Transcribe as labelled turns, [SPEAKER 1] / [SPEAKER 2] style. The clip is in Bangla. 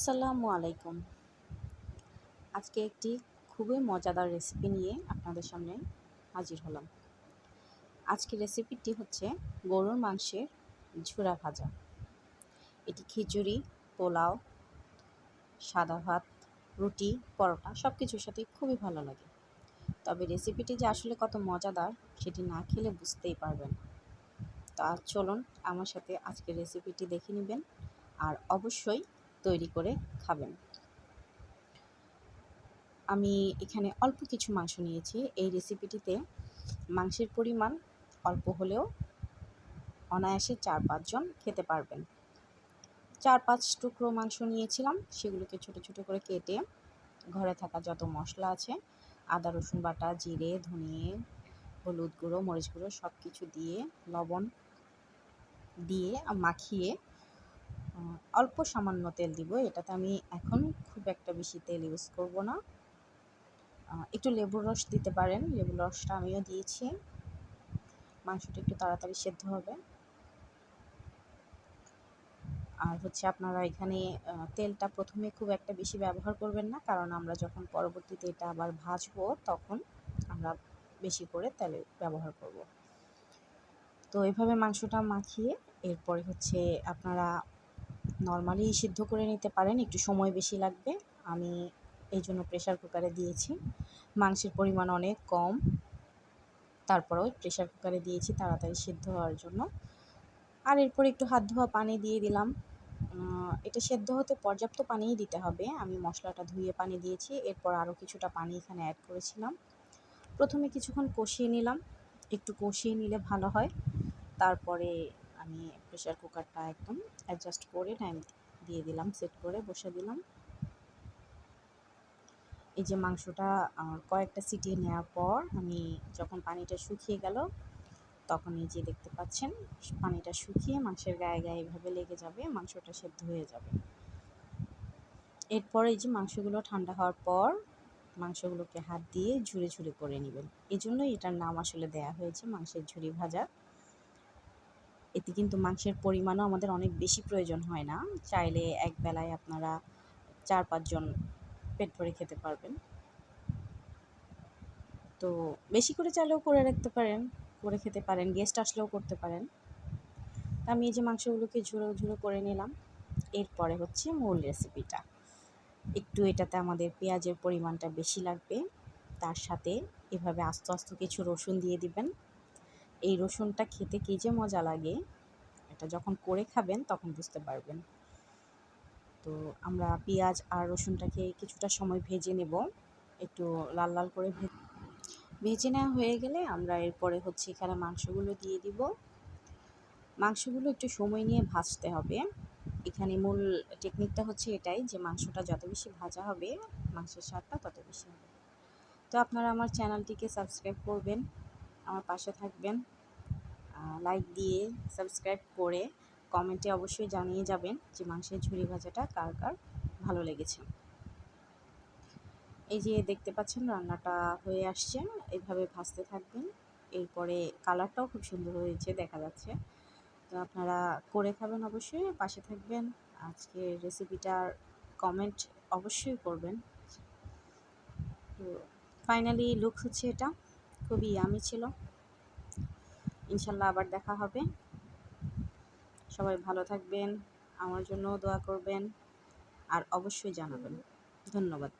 [SPEAKER 1] আসসালামু আলাইকুম। আজকে একটি খুবই মজাদার রেসিপি নিয়ে আপনাদের সামনে হাজির হলাম। আজকের রেসিপিটি হচ্ছে গরুর মাংসের ঝুরা ভাজা। এটি খিচুড়ি, পোলাও, সাদা ভাত, রুটি, পরোটা সব কিছুর সাথে খুবই ভালো লাগে। তবে রেসিপিটি যে আসলে কত মজাদার সেটি না খেলে বুঝতেই পারবেন তা চলুন আমার সাথে আজকের রেসিপিটি দেখে নেবেন। আর অবশ্যই তৈরি করে খাবেন। আমি এখানে অল্প কিছু মাংস নিয়েছি। এই রেসিপিটিতে মাংসের পরিমাণ অল্প হলেও অনায়াসে চার পাঁচজন খেতে পারবেন। চার পাঁচ টুকরো মাংস নিয়েছিলাম। সেগুলোকে ছোট ছোট করে কেটে ঘরে থাকা যত মশলা আছে, আদা, রসুন বাটা, জিরে, ধনিয়ে, হলুদ গুঁড়ো, মরিচ গুঁড়ো সব কিছু দিয়ে লবণ দিয়ে মাখিয়ে অল্প সামান্য তেল দিব। এটাতে আমি এখন খুব একটা বেশি তেল ইউজ করব না। একটু লেবুর রস দিতে পারেন। লেবুর রসটা আমিও দিয়েছি। মাংসটা একটু তাড়াতাড়ি সেদ্ধ হবে। আর হচ্ছে আপনারা এখানে তেলটা প্রথমে খুব একটা বেশি ব্যবহার করবেন না, কারণ আমরা যখন পরবর্তীতে এটা আবার ভাজবো, তখন আমরা বেশি করে তেল ব্যবহার করব। তো এভাবে মাংসটা মাখিয়ে, এরপরে হচ্ছে আপনারা নর্মালি সিদ্ধ করে নিতে পারেন, একটু সময় বেশি লাগবে। আমি এই জন্য প্রেশার কুকারে দিয়েছি। মাংসের পরিমাণ অনেক কম। তারপরেও প্রেশার কুকারে দিয়েছি তাড়াতাড়ি সিদ্ধ হওয়ার জন্য। আর এরপর একটু হাত ধোয়া পানি দিয়ে দিলাম। এটা সেদ্ধ হতে পর্যাপ্ত পানিই দিতে হবে। আমি মশলাটা ধুয়ে পানি দিয়েছি। এরপর আরও কিছুটা পানি এখানে অ্যাড করেছিলাম। প্রথমে কিছুক্ষণ কষিয়ে নিলাম। একটু কষিয়ে নিলে ভালো হয়। তারপরে আমি প্রেশার কুকারটা একদম অ্যাডজাস্ট করে টাইম দিয়ে দিলাম সেট করে বসে দিলাম। এই যে মাংসটা কয়েকটা সিটি নেওয়ার পর আমি যখন পানিটা শুকিয়ে গেল, তখন এই যে দেখতে পাচ্ছেন, পানিটা শুকিয়ে মাংসের গায়ে গায়ে এভাবে লেগে যাবে, মাংসটা সেদ্ধ হয়ে যাবে। এরপর এই যে মাংসগুলো ঠান্ডা হওয়ার পর মাংসগুলোকে হাত দিয়ে ঝুড়ে ঝুড়ে করে নেবেন। এই জন্যই এটার নাম আসলে দেয়া হয়েছে মাংসের ঝুড়ি ভাজা। এতে কিন্তু মাংসের পরিমাণও আমাদের অনেক বেশি প্রয়োজন হয় না। চাইলে এক বেলায় আপনারা চার পাঁচজন পেট ভরে খেতে পারবেন। তো বেশি করে চাইলেও করে রাখতে পারেন, করে খেতে পারেন গেস্ট আসলেও করতে পারেন। আমি এই যে মাংসগুলোকে ঝুড়ো ঝুড়ো করে নিলাম। এরপরে হচ্ছে মূল রেসিপিটা একটু এটাতে আমাদের পেঁয়াজের পরিমাণটা বেশি লাগবে। তার সাথে এভাবে আস্তে আস্তে কিছু রসুন দিয়ে দিবেন। এই রসুনটা খেতে কী যে মজা লাগে, এটা যখন করে খাবেন তখন বুঝতে পারবেন। তো আমরা পেঁয়াজ আর রসুনটাকে কিছুটা সময় ভেজে নেব, একটু লাল লাল করে ভেজে নেওয়া হয়ে গেলে আমরা এরপরে হচ্ছে এখানে মাংসগুলো দিয়ে দিব। মাংসগুলো একটু সময় নিয়ে ভাজতে হবে। এখানে মূল টেকনিকটা হচ্ছে এটাই যে মাংসটা যত বেশি ভাজা হবে, মাংসের স্বাদটা তত বেশি হবে। তো আপনারা আমার চ্যানেলটিকে সাবস্ক্রাইব করবেন। আমার পাশে থাকবেন। লাইক দিয়ে সাবস্ক্রাইব করে কমেন্টে অবশ্যই জানিয়ে যাবেন যে মাংসের ঝুড়ি ভাজাটা কার কার ভালো লেগেছে। এই যে দেখতে পাচ্ছেন রান্নাটা হয়ে আসছে এইভাবে ভাজতে থাকবেন। এরপরে কালারটাও খুব সুন্দর হয়েছে, দেখা যাচ্ছে। তো আপনারা করে খাবেন অবশ্যই, পাশে থাকবেন। আজকে রেসিপিটার কমেন্ট অবশ্যই করবেন। তো ফাইনালি লুক হচ্ছে এটা। খুবই আমি ছিল। ইনশাল্লাহ আবার দেখা হবে। সবাই ভালো থাকবেন, আমার জন্য দোয়া করবেন, আর অবশ্যই জানাবেন। ধন্যবাদ।